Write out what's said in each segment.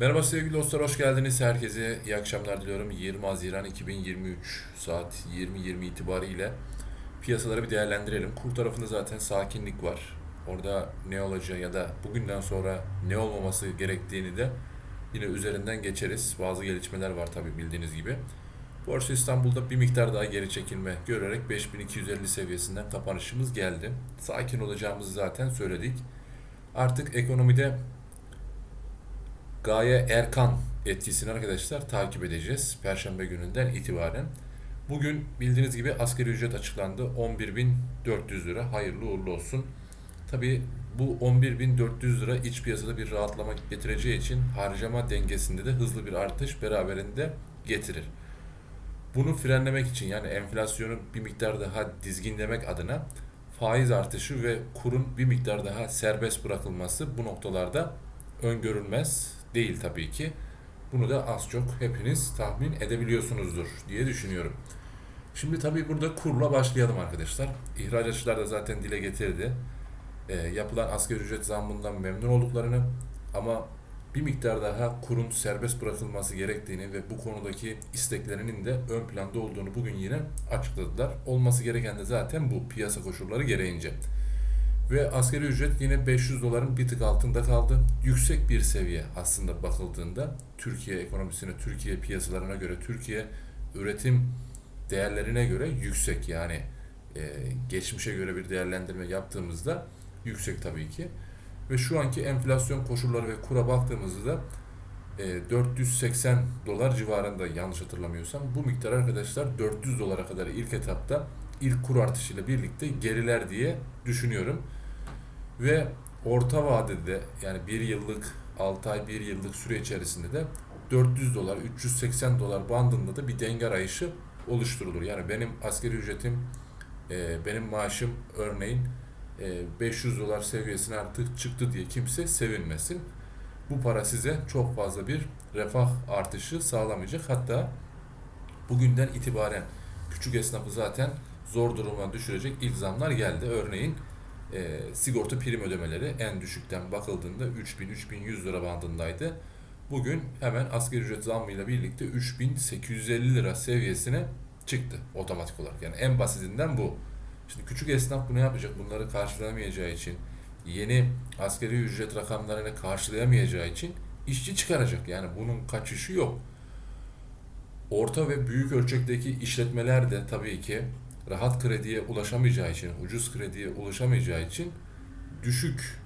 Merhaba sevgili dostlar, hoş geldiniz. Herkese iyi akşamlar diliyorum. 20 Haziran 2023 saat 20.20 itibariyle piyasaları bir değerlendirelim. Kur tarafında zaten sakinlik var. Orada ne olacağı ya da bugünden sonra ne olmaması gerektiğini de yine üzerinden geçeriz. Bazı gelişmeler var tabii bildiğiniz gibi. Borsa İstanbul'da bir miktar daha geri çekilme görerek 5250 seviyesinden kapanışımız geldi. Sakin olacağımızı zaten söyledik. Artık ekonomide Gaye Erkan etkisini arkadaşlar takip edeceğiz. Perşembe gününden itibaren. Bugün bildiğiniz gibi asgari ücret açıklandı. 11.400 lira. Hayırlı uğurlu olsun. Tabi bu 11.400 lira iç piyasada bir rahatlama getireceği için harcama dengesinde de hızlı bir artış beraberinde getirir. Bunu frenlemek için yani enflasyonu bir miktar daha dizginlemek adına faiz artışı ve kurun bir miktar daha serbest bırakılması bu noktalarda öngörülmez değil tabii ki. Bunu da az çok hepiniz tahmin edebiliyorsunuzdur diye düşünüyorum. Şimdi tabii burada kurla başlayalım arkadaşlar. İhracatçılar da zaten dile getirdi. Ee, yapılan asgari ücret zammından memnun olduklarını ama bir miktar daha kurun serbest bırakılması gerektiğini ve bu konudaki isteklerinin de ön planda olduğunu bugün yine açıkladılar. Olması gereken de zaten bu piyasa koşulları gereğince. Ve asgari ücret yine 500 doların bir tık altında kaldı. Yüksek bir seviye aslında bakıldığında Türkiye ekonomisine, Türkiye piyasalarına göre, Türkiye üretim değerlerine göre yüksek. Yani e, geçmişe göre bir değerlendirme yaptığımızda yüksek tabii ki. Ve şu anki enflasyon koşulları ve kura baktığımızda e, 480 dolar civarında yanlış hatırlamıyorsam bu miktar arkadaşlar 400 dolara kadar ilk etapta ilk kur artışıyla birlikte geriler diye düşünüyorum. Ve orta vadede yani bir yıllık 6 ay bir yıllık süre içerisinde de 400 dolar 380 dolar bandında da bir denge arayışı oluşturulur. Yani benim askeri ücretim e, benim maaşım örneğin e, 500 dolar seviyesine artık çıktı diye kimse sevinmesin. Bu para size çok fazla bir refah artışı sağlamayacak. Hatta bugünden itibaren küçük esnafı zaten zor duruma düşürecek ilk zamlar geldi. Örneğin e, sigorta prim ödemeleri en düşükten bakıldığında 3000-3100 lira bandındaydı. Bugün hemen asgari ücret zammıyla birlikte 3850 lira seviyesine çıktı otomatik olarak. Yani en basitinden bu. Şimdi küçük esnaf bunu yapacak? Bunları karşılayamayacağı için, yeni asgari ücret rakamlarını karşılayamayacağı için işçi çıkaracak. Yani bunun kaçışı yok. Orta ve büyük ölçekteki işletmeler de tabii ki rahat krediye ulaşamayacağı için, ucuz krediye ulaşamayacağı için düşük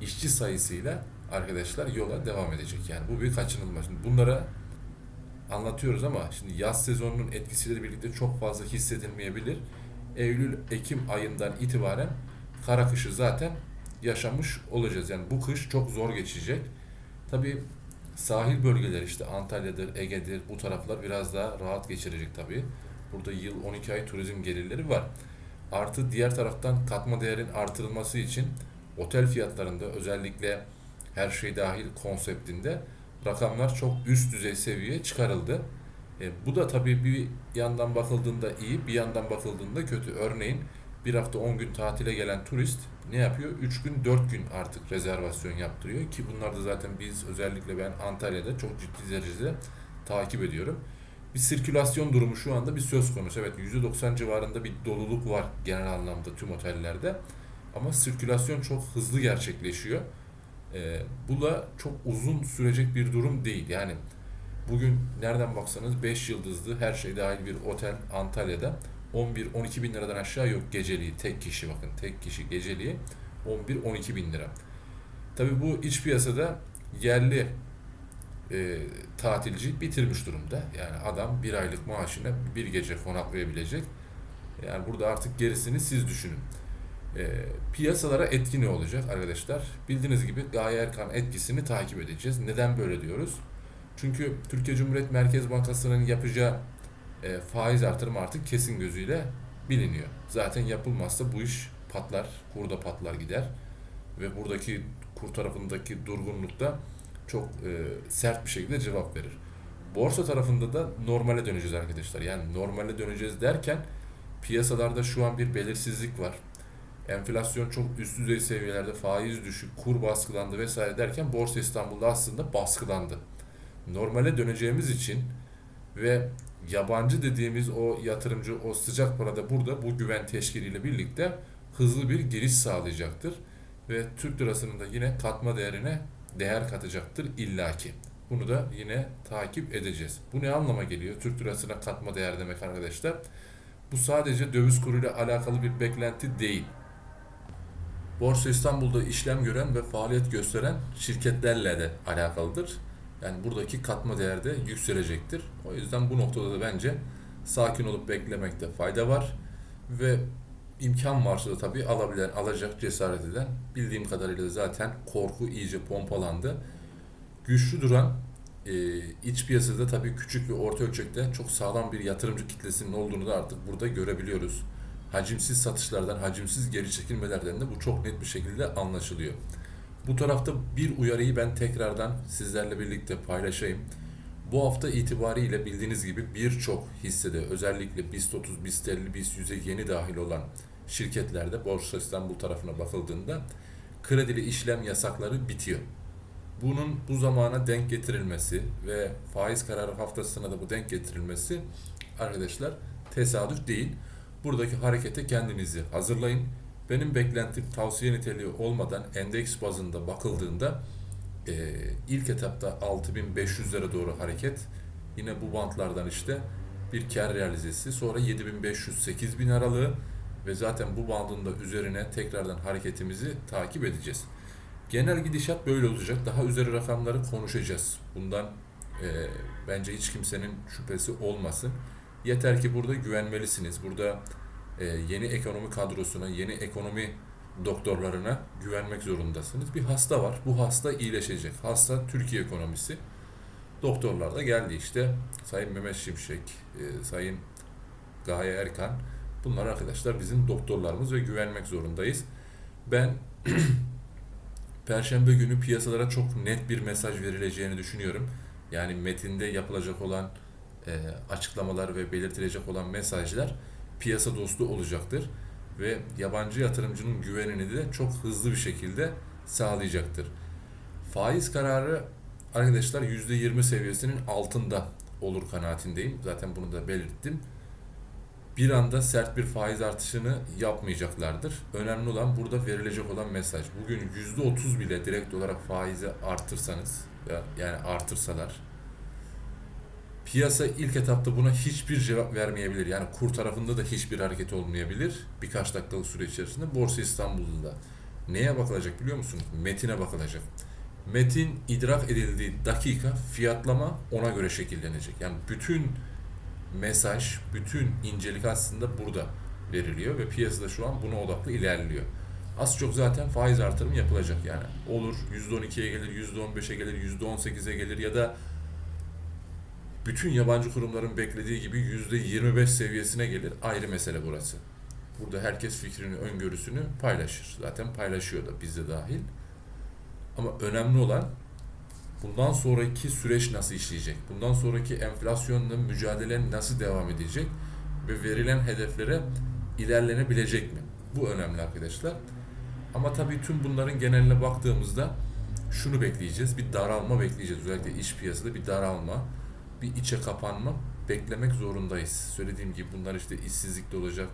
işçi sayısıyla arkadaşlar yola devam edecek. Yani bu bir kaçınılmaz. Şimdi bunlara anlatıyoruz ama şimdi yaz sezonunun etkisiyle birlikte çok fazla hissedilmeyebilir. Eylül, Ekim ayından itibaren kara kışı zaten yaşamış olacağız. Yani bu kış çok zor geçecek. Tabii sahil bölgeler işte Antalya'dır, Ege'dir bu taraflar biraz daha rahat geçirecek tabii. Burada yıl 12 ay turizm gelirleri var. Artı diğer taraftan katma değerin artırılması için otel fiyatlarında özellikle her şey dahil konseptinde rakamlar çok üst düzey seviyeye çıkarıldı. E, bu da tabii bir yandan bakıldığında iyi, bir yandan bakıldığında kötü. Örneğin bir hafta 10 gün tatile gelen turist ne yapıyor? 3 gün 4 gün artık rezervasyon yaptırıyor ki bunlar da zaten biz özellikle ben Antalya'da çok ciddi derecede takip ediyorum. Bir sirkülasyon durumu şu anda bir söz konusu. Evet %90 civarında bir doluluk var genel anlamda tüm otellerde. Ama sirkülasyon çok hızlı gerçekleşiyor. E, bu da çok uzun sürecek bir durum değil. Yani bugün nereden baksanız 5 yıldızlı her şey dahil bir otel Antalya'da 11-12 bin liradan aşağı yok geceliği. Tek kişi bakın tek kişi geceliği 11-12 bin lira. Tabi bu iç piyasada yerli e, tatilci bitirmiş durumda. Yani adam bir aylık maaşına bir gece konaklayabilecek. Yani burada artık gerisini siz düşünün. E, piyasalara etki ne olacak arkadaşlar? Bildiğiniz gibi Gaye Erkan etkisini takip edeceğiz. Neden böyle diyoruz? Çünkü Türkiye Cumhuriyet Merkez Bankası'nın yapacağı e, faiz artırımı artık kesin gözüyle biliniyor. Zaten yapılmazsa bu iş patlar, kurda patlar gider ve buradaki kur tarafındaki durgunlukta çok e, sert bir şekilde cevap verir. Borsa tarafında da normale döneceğiz arkadaşlar. Yani normale döneceğiz derken piyasalarda şu an bir belirsizlik var. enflasyon çok üst düzey seviyelerde, faiz düşük, kur baskılandı vesaire derken Borsa İstanbul'da aslında baskılandı. Normale döneceğimiz için ve yabancı dediğimiz o yatırımcı, o sıcak parada burada bu güven teşkiliyle birlikte hızlı bir giriş sağlayacaktır. Ve Türk lirasının da yine katma değerine değer katacaktır illaki. Bunu da yine takip edeceğiz. Bu ne anlama geliyor? Türk lirasına katma değer demek arkadaşlar. Bu sadece döviz kuruyla alakalı bir beklenti değil. Borsa İstanbul'da işlem gören ve faaliyet gösteren şirketlerle de alakalıdır. Yani buradaki katma değer de yükselecektir. O yüzden bu noktada da bence sakin olup beklemekte fayda var. Ve imkan varsa da tabii alabilen, alacak cesaret eden bildiğim kadarıyla da zaten korku iyice pompalandı. Güçlü duran e, iç piyasada tabii küçük ve orta ölçekte çok sağlam bir yatırımcı kitlesinin olduğunu da artık burada görebiliyoruz. Hacimsiz satışlardan, hacimsiz geri çekilmelerden de bu çok net bir şekilde anlaşılıyor. Bu tarafta bir uyarıyı ben tekrardan sizlerle birlikte paylaşayım. Bu hafta itibariyle bildiğiniz gibi birçok hissede özellikle BIST 30, BIST 50, BIST 100'e yeni dahil olan şirketlerde Borsa İstanbul tarafına bakıldığında kredili işlem yasakları bitiyor. Bunun bu zamana denk getirilmesi ve faiz kararı haftasına da bu denk getirilmesi arkadaşlar tesadüf değil. Buradaki harekete kendinizi hazırlayın. Benim beklentim tavsiye niteliği olmadan endeks bazında bakıldığında e, ilk etapta 6500'lere doğru hareket. Yine bu bantlardan işte bir kar realizesi. Sonra 7500-8000 aralığı ve zaten bu bandın da üzerine tekrardan hareketimizi takip edeceğiz. Genel gidişat böyle olacak. Daha üzeri rakamları konuşacağız. Bundan e, bence hiç kimsenin şüphesi olmasın. Yeter ki burada güvenmelisiniz. Burada e, yeni ekonomi kadrosuna, yeni ekonomi doktorlarına güvenmek zorundasınız. Bir hasta var. Bu hasta iyileşecek. Hasta Türkiye ekonomisi. Doktorlar da geldi işte. Sayın Mehmet Şimşek, e, Sayın Gaye Erkan. Bunlar arkadaşlar bizim doktorlarımız ve güvenmek zorundayız. Ben Perşembe günü piyasalara çok net bir mesaj verileceğini düşünüyorum. Yani metinde yapılacak olan e, açıklamalar ve belirtilecek olan mesajlar piyasa dostu olacaktır ve yabancı yatırımcının güvenini de çok hızlı bir şekilde sağlayacaktır. Faiz kararı arkadaşlar %20 seviyesinin altında olur kanaatindeyim. Zaten bunu da belirttim. Bir anda sert bir faiz artışını yapmayacaklardır. Önemli olan burada verilecek olan mesaj. Bugün %30 bile direkt olarak faizi artırsanız yani artırsalar Piyasa ilk etapta buna hiçbir cevap vermeyebilir. Yani kur tarafında da hiçbir hareket olmayabilir. Birkaç dakikalık süre içerisinde Borsa İstanbul'da. Neye bakılacak biliyor musunuz? Metine bakılacak. Metin idrak edildiği dakika fiyatlama ona göre şekillenecek. Yani bütün mesaj, bütün incelik aslında burada veriliyor ve piyasada şu an buna odaklı ilerliyor. Az çok zaten faiz artırım yapılacak yani. Olur %12'ye gelir, %15'e gelir, %18'e gelir ya da bütün yabancı kurumların beklediği gibi %25 seviyesine gelir. Ayrı mesele burası. Burada herkes fikrini, öngörüsünü paylaşır. Zaten paylaşıyor da biz de dahil. Ama önemli olan bundan sonraki süreç nasıl işleyecek? Bundan sonraki enflasyonla mücadele nasıl devam edecek? Ve verilen hedeflere ilerlenebilecek mi? Bu önemli arkadaşlar. Ama tabii tüm bunların geneline baktığımızda şunu bekleyeceğiz. Bir daralma bekleyeceğiz. Özellikle iş piyasada bir daralma bir içe kapanma beklemek zorundayız. Söylediğim gibi bunlar işte işsizlikle olacak,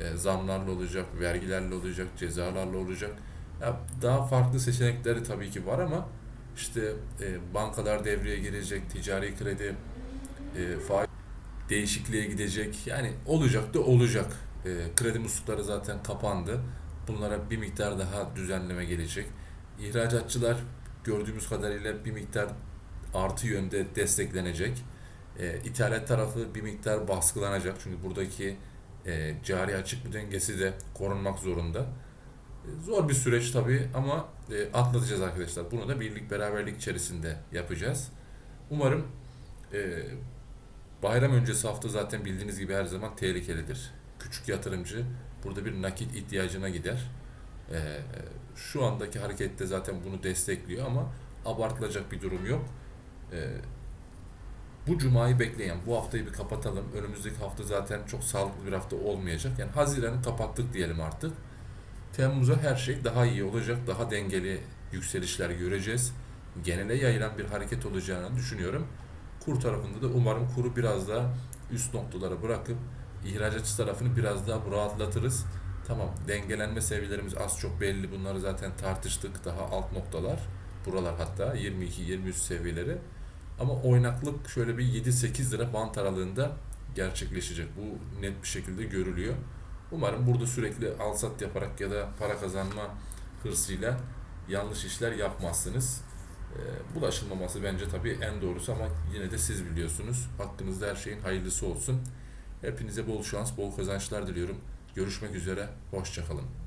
e, zamlarla olacak, vergilerle olacak, cezalarla olacak. Ya daha farklı seçenekleri tabii ki var ama işte e, bankalar devreye girecek, ticari kredi e, faiz değişikliğe gidecek. Yani olacak da olacak. Kredi muslukları zaten kapandı. Bunlara bir miktar daha düzenleme gelecek. İhracatçılar gördüğümüz kadarıyla bir miktar artı yönde desteklenecek. E, ithalat tarafı bir miktar baskılanacak. Çünkü buradaki e, cari açık bir dengesi de korunmak zorunda. E, zor bir süreç tabii ama e, atlatacağız arkadaşlar. Bunu da birlik beraberlik içerisinde yapacağız. Umarım e, bayram öncesi hafta zaten bildiğiniz gibi her zaman tehlikelidir. Küçük yatırımcı burada bir nakit ihtiyacına gider. E, şu andaki harekette zaten bunu destekliyor ama abartılacak bir durum yok. Ee, bu cumayı bekleyen, bu haftayı bir kapatalım. Önümüzdeki hafta zaten çok sağlıklı bir hafta olmayacak. Yani Haziran'ı kapattık diyelim artık. Temmuz'a her şey daha iyi olacak, daha dengeli yükselişler göreceğiz. Genele yayılan bir hareket olacağını düşünüyorum. Kur tarafında da umarım kuru biraz daha üst noktalara bırakıp ihracatçı tarafını biraz daha rahatlatırız. Tamam dengelenme seviyelerimiz az çok belli. Bunları zaten tartıştık. Daha alt noktalar. Buralar hatta 22-23 seviyeleri. Ama oynaklık şöyle bir 7-8 lira bant aralığında gerçekleşecek. Bu net bir şekilde görülüyor. Umarım burada sürekli alsat yaparak ya da para kazanma hırsıyla yanlış işler yapmazsınız. Ee, bulaşılmaması bence tabii en doğrusu ama yine de siz biliyorsunuz. Hakkınızda her şeyin hayırlısı olsun. Hepinize bol şans, bol kazançlar diliyorum. Görüşmek üzere, hoşçakalın.